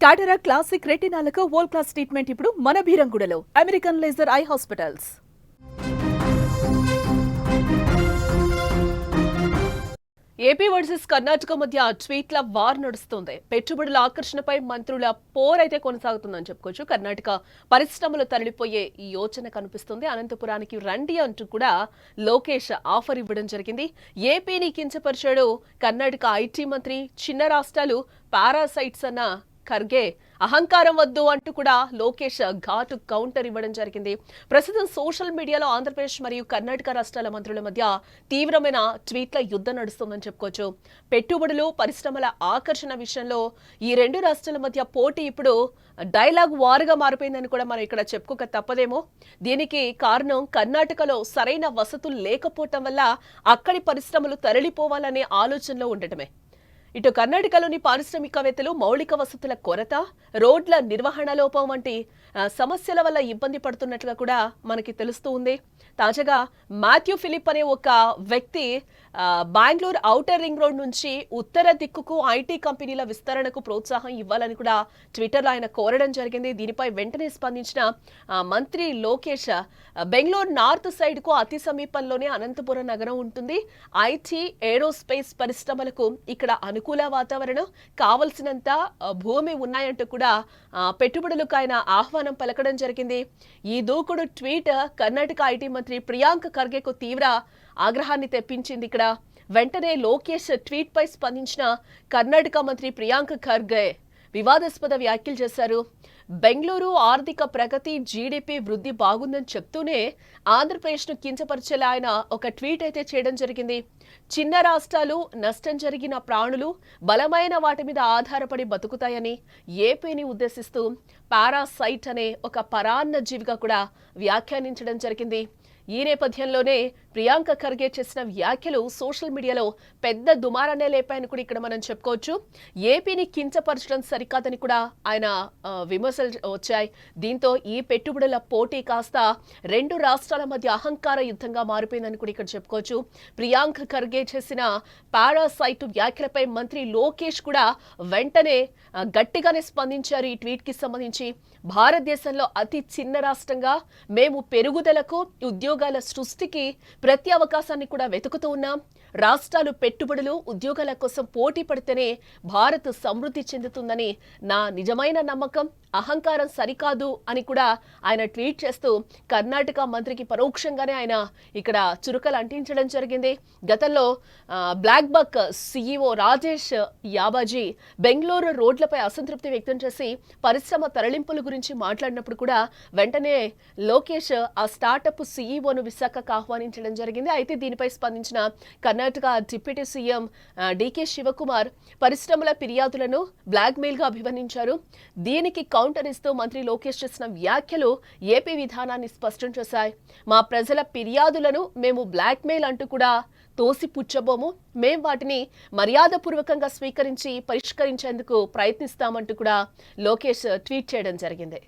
టాటరా classic రెటినాలకు world class treatment ఇప్పుడు మన బీరంగుడలో American laser eye hospitals AP versus Karnataka మధ్య ట్వీట్ల వార్ నడుస్తుంది పెట్టుబడుల ఆకర్షణపై మంత్రుల పోరైతే కొనసాగుతుందని చెప్పుకోవచ్చు కర్ణాటక పరిశ్రమలు తరలిపోయే ఈ యోచన కనిపిస్తుంది అనంతపురానికి రండి అంటూ కూడా లోకేష్ ఆఫర్ ఇవ్వడం జరిగింది ఏపీని కించపరిచాడు కర్ణాటక ఐటీ మంత్రి చిన్న రాష్ట్రాలు పారాసైట్స్ అన్న ఖర్గే అహంకారం వద్దు అంటూ కూడా లోకేష్ ఘాటు కౌంటర్ ఇవ్వడం జరిగింది. ప్రస్తుతం సోషల్ మీడియాలో ఆంధ్రప్రదేశ్ మరియు కర్ణాటక రాష్ట్రాల మంత్రుల మధ్య తీవ్రమైన ట్వీట్ల యుద్ధం నడుస్తుందని చెప్పుకోవచ్చు. పెట్టుబడులు పరిశ్రమల ఆకర్షణ విషయంలో ఈ రెండు రాష్ట్రాల మధ్య పోటీ ఇప్పుడు డైలాగ్ వారుగా మారిపోయిందని కూడా మనం ఇక్కడ చెప్పుకోక తప్పదేమో. దీనికి కారణం కర్ణాటకలో సరైన వసతులు లేకపోవటం వల్ల అక్కడి పరిశ్రమలు తరలిపోవాలనే ఆలోచనలో ఉండటమే. ఇటు కర్ణాటకలోని పారిశ్రామికవేత్తలు మౌలిక వసతుల కొరత రోడ్ల నిర్వహణ లోపం వంటి సమస్యల వల్ల ఇబ్బంది పడుతున్నట్లుగా కూడా మనకి తెలుస్తూ ఉంది. తాజాగా మాథ్యూ ఫిలిప్ అనే ఒక వ్యక్తి బెంగళూరు ఔటర్ రింగ్ రోడ్ నుంచి ఉత్తర దిక్కుకు ఐటీ కంపెనీల విస్తరణకు ప్రోత్సాహం ఇవ్వాలని కూడా ట్విట్టర్లో ఆయన కోరడం జరిగింది. దీనిపై వెంటనే స్పందించిన మంత్రి లోకేష్ బెంగళూరు నార్త్ సైడ్కు అతి సమీపంలోనే అనంతపురం నగరం ఉంటుంది. ఐటీ ఏరోస్పేస్ పరిశ్రమలకు ఇక్కడ అనుకూల వాతావరణం కావలసినంత భూమి ఉన్నాయంటూ కూడా పెట్టుబడులకు ఆయన ఆహ్వానం పలకడం జరిగింది. ఈ దూకుడు ట్వీట్ కర్ణాటక ఐటీ మంత్రి ప్రియాంక్ ఖర్గేకు తీవ్ర ఆగ్రహాన్ని తెప్పించింది ఇక్కడ. వెంటనే లోకేష్ ట్వీట్ పై స్పందించిన కర్ణాటక మంత్రి ప్రియాంక్ ఖర్గే. వివాదాస్పద వ్యాఖ్యలు చేశారు. బెంగళూరు ఆర్థిక ప్రగతి జీడిపి వృద్ధి బాగుందని చెప్తూనే ఆంధ్రప్రదేశ్ను కించపరిచేలా ఆయన ఒక ట్వీట్ అయితే చేయడం జరిగింది. చిన్న రాష్ట్రాలు నష్టం జరిగిన ప్రాణులు బలమైన వాటి మీద ఆధారపడి బతుకుతాయని ఏపీని ఉద్దేశిస్తూ పారాసైట్ అనే ఒక పరాన్న జీవిగా కూడా వ్యాఖ్యానించడం జరిగింది. ఈ నేపథ్యంలోనే ప్రియాంక ఖర్గే చేసిన వ్యాఖ్యలు సోషల్ మీడియాలో పెద్ద దుమారాన్నే లేపాయని కూడా ఇక్కడ మనం చెప్పుకోవచ్చు. ఏపీని కించపరచడం సరికాదని కూడా ఆయన విమర్శలు వచ్చాయి. దీంతో ఈ పెట్టుబడుల పోటీ కాస్త రెండు రాష్ట్రాల మధ్య అహంకార యుద్ధంగా మారిపోయిందని కూడా ఇక్కడ చెప్పుకోవచ్చు. ప్రియాంక ఖర్గే చేసిన పారాసైట్ వ్యాఖ్యలపై మంత్రి లోకేష్ కూడా వెంటనే గట్టిగానే స్పందించారు ఈ ట్వీట్కి సంబంధించి. భారతదేశంలో అతి చిన్న రాష్ట్రంగా మేము పెరుగుదలకు ఉద్యోగాల సృష్టికి ప్రతి అవకాశాన్ని కూడా వెతుకుతూ ఉన్నాం. రాష్ట్రాలు పెట్టుబడులు ఉద్యోగాల కోసం పోటీ పడితేనే భారత్ సమృద్ధి చెందుతుందని నా నిజమైన నమ్మకం. అహంకారం సరికాదు అని కూడా ఆయన ట్వీట్ చేస్తూ కర్ణాటక మంత్రికి పరోక్షంగానే ఆయన ఇక్కడ చురుకలు అంటించడం జరిగింది. గతంలో Black Buck CEO Rajesh Yabaji Bengaluru రోడ్లపై అసంతృప్తి వ్యక్తం చేసి పరిశ్రమ తరలింపుల గురించి మాట్లాడినప్పుడు కూడా వెంటనే లోకేష్ ఆ స్టార్టప్ సీఈఓను విశాఖకు ఆహ్వానించడం జరిగింది. అయితే దీనిపై స్పందించిన కర్ణాటక డిప్యూటీ సీఎం ఆ, డీకే శివకుమార్ పరిశ్రమల ఫిర్యాదులను బ్లాక్మెయిల్గా అభివర్ణించారు. దీనికి కౌంటర్ ఇస్తూ మంత్రి లోకేష్ చేసిన వ్యాఖ్యలు ఏపీ విధానాన్ని స్పష్టం చేశాయి. మా ప్రజల ఫిర్యాదులను మేము బ్లాక్మెయిల్ అంటూ కూడా తోసిపుచ్చబోము. మేం వాటిని మర్యాదపూర్వకంగా స్వీకరించి పరిష్కరించేందుకు ప్రయత్నిస్తామంటూ కూడా లోకేష్ ట్వీట్ చేయడం జరిగింది.